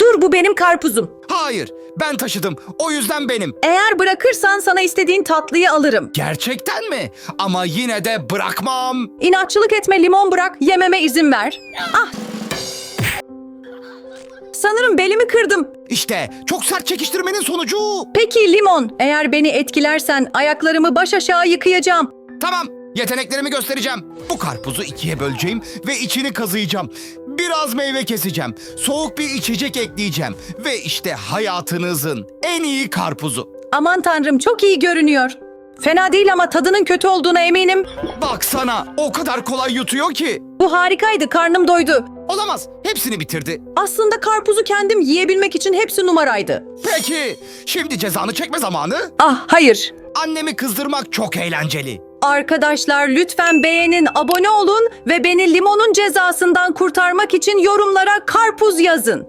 Dur bu benim karpuzum. Hayır, ben taşıdım. O yüzden benim. Eğer bırakırsan sana istediğin tatlıyı alırım. Gerçekten mi? Ama yine de bırakmam. İnatçılık etme limon bırak yememe izin ver. Ah. Sanırım belimi kırdım. İşte çok sert çekiştirmenin sonucu. Peki limon eğer beni etkilersen ayaklarımı baş aşağı yıkayacağım. Tamam, yeteneklerimi göstereceğim. Bu karpuzu ikiye böleceğim ve içini kazıyacağım. Biraz meyve keseceğim. Soğuk bir içecek ekleyeceğim. Ve işte hayatınızın en iyi karpuzu. Aman tanrım çok iyi görünüyor. Fena değil ama tadının kötü olduğuna eminim. Baksana, o kadar kolay yutuyor ki. Bu harikaydı karnım doydu. Olamaz, hepsini bitirdi. Aslında karpuzu kendim yiyebilmek için hepsi numaraydı. Peki, şimdi cezanı çekme zamanı. Ah hayır. Annemi kızdırmak çok eğlenceli. Arkadaşlar lütfen beğenin, abone olun ve beni limonun cezasından kurtarmak için yorumlara karpuz yazın.